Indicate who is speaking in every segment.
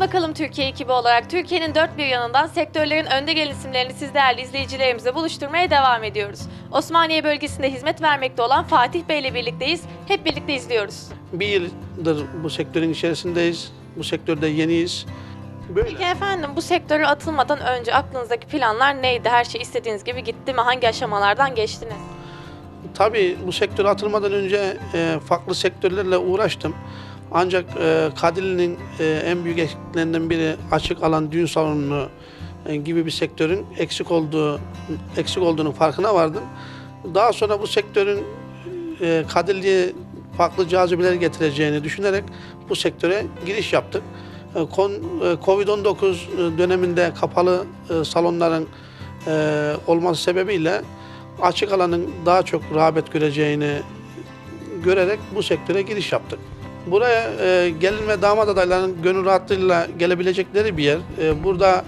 Speaker 1: bakalım Türkiye ekibi olarak Türkiye'nin dört bir yanından sektörlerin önde gelen isimlerini siz değerli izleyicilerimize buluşturmaya devam ediyoruz. Osmaniye bölgesinde hizmet vermekte olan Fatih Bey ile birlikteyiz. Hep birlikte izliyoruz.
Speaker 2: Bir yıldır bu sektörün içerisindeyiz. Bu sektörde yeniyiz. Böyle.
Speaker 1: Peki efendim bu sektöre atılmadan önce aklınızdaki planlar neydi? Her şey istediğiniz gibi gitti mi? Hangi aşamalardan geçtiniz?
Speaker 2: Tabii bu sektöre atılmadan önce e, farklı sektörlerle uğraştım. Ancak e, Kadirli'nin e, en büyük eksiklerinden biri açık alan düğün salonu e, gibi bir sektörün eksik olduğu eksik olduğunun farkına vardım. Daha sonra bu sektörün e, Kadirli'ye farklı cazibeler getireceğini düşünerek bu sektöre giriş yaptık. E, e, Covid-19 döneminde kapalı e, salonların e, olması sebebiyle açık alanın daha çok rağbet göreceğini görerek bu sektöre giriş yaptık. Buraya e, gelin ve damat adaylarının gönül rahatlığıyla gelebilecekleri bir yer. E, burada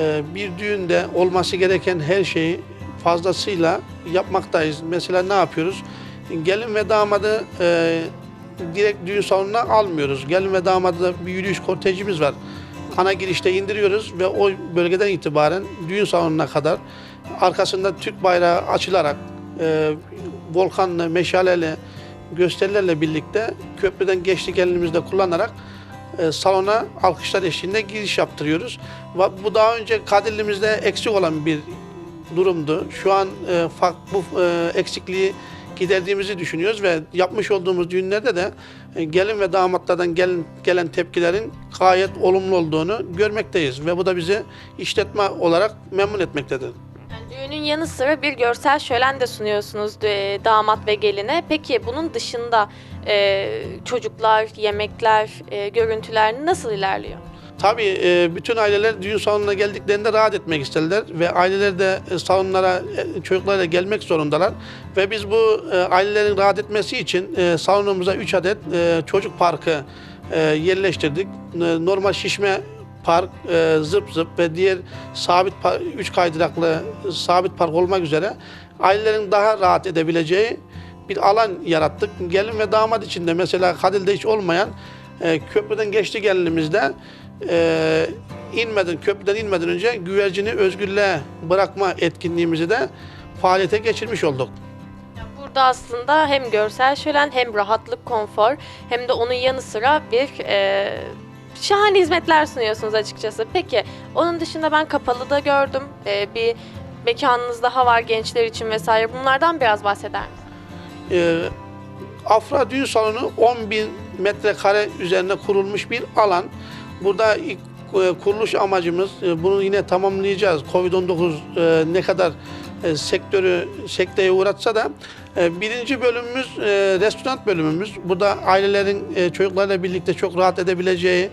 Speaker 2: e, bir düğünde olması gereken her şeyi fazlasıyla yapmaktayız. Mesela ne yapıyoruz? Gelin ve damadı e, direkt düğün salonuna almıyoruz. Gelin ve damadı bir yürüyüş kortejimiz var. Ana girişte indiriyoruz ve o bölgeden itibaren düğün salonuna kadar arkasında Türk bayrağı açılarak e, volkanlı, meşaleli gösterilerle birlikte köprüden geçtik elimizde kullanarak e, salona alkışlar eşliğinde giriş yaptırıyoruz. Bu daha önce Kadirli'mizde eksik olan bir durumdu. Şu an e, bu e, eksikliği giderdiğimizi düşünüyoruz ve yapmış olduğumuz düğünlerde de gelin ve damatlardan gelen, gelen tepkilerin gayet olumlu olduğunu görmekteyiz ve bu da bizi işletme olarak memnun etmektedir.
Speaker 1: Düğünün yanı sıra bir görsel şölen de sunuyorsunuz e, damat ve geline. Peki bunun dışında e, çocuklar, yemekler, e, görüntüler nasıl ilerliyor?
Speaker 2: Tabii e, bütün aileler düğün salonuna geldiklerinde rahat etmek isterler ve aileler de e, salonlara e, çocuklarla gelmek zorundalar. Ve biz bu ailelerin rahat etmesi için e, salonumuza 3 adet çocuk parkı yerleştirdik. Normal şişme park, e, zıp zıp ve diğer sabit 3 kaydıraklı sabit park olmak üzere ailelerin daha rahat edebileceği bir alan yarattık. Gelin ve damat için de mesela Kadil'de hiç olmayan e, köprüden geçti gelinimizde e, inmeden köprüden inmeden önce güvercini özgürlüğe bırakma etkinliğimizi de faaliyete geçirmiş olduk.
Speaker 1: Burada aslında hem görsel şölen hem rahatlık, konfor hem de onun yanı sıra bir e, şahane hizmetler sunuyorsunuz açıkçası. Peki onun dışında ben kapalıda gördüm. E, bir mekanınız daha var gençler için vesaire. Bunlardan biraz bahseder misiniz?
Speaker 2: E, Afra Düğün Salonu 10 bin metrekare üzerine kurulmuş bir alan. Burada ilk e, kuruluş amacımız e, bunu yine tamamlayacağız. Covid-19 e, ne kadar e, sektörü sekteye uğratsa da e, birinci bölümümüz e, restoran bölümümüz. Burada ailelerin e, çocuklarla birlikte çok rahat edebileceği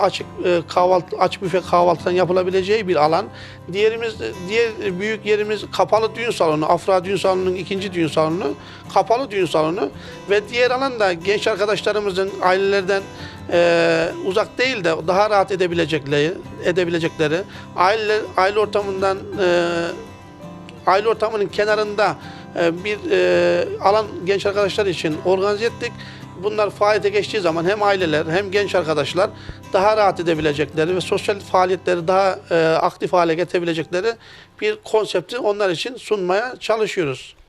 Speaker 2: açık kahvaltı açık büfe kahvaltıdan yapılabileceği bir alan. Diğerimiz diğer büyük yerimiz kapalı düğün salonu. Afra düğün salonunun ikinci düğün salonu, kapalı düğün salonu ve diğer alan da genç arkadaşlarımızın ailelerden e, uzak değil de daha rahat edebilecekleri, edebilecekleri aile aile ortamından e, aile ortamının kenarında e, bir e, alan genç arkadaşlar için organize ettik. Bunlar faaliyete geçtiği zaman hem aileler hem genç arkadaşlar daha rahat edebilecekleri ve sosyal faaliyetleri daha e, aktif hale getirebilecekleri bir konsepti onlar için sunmaya çalışıyoruz.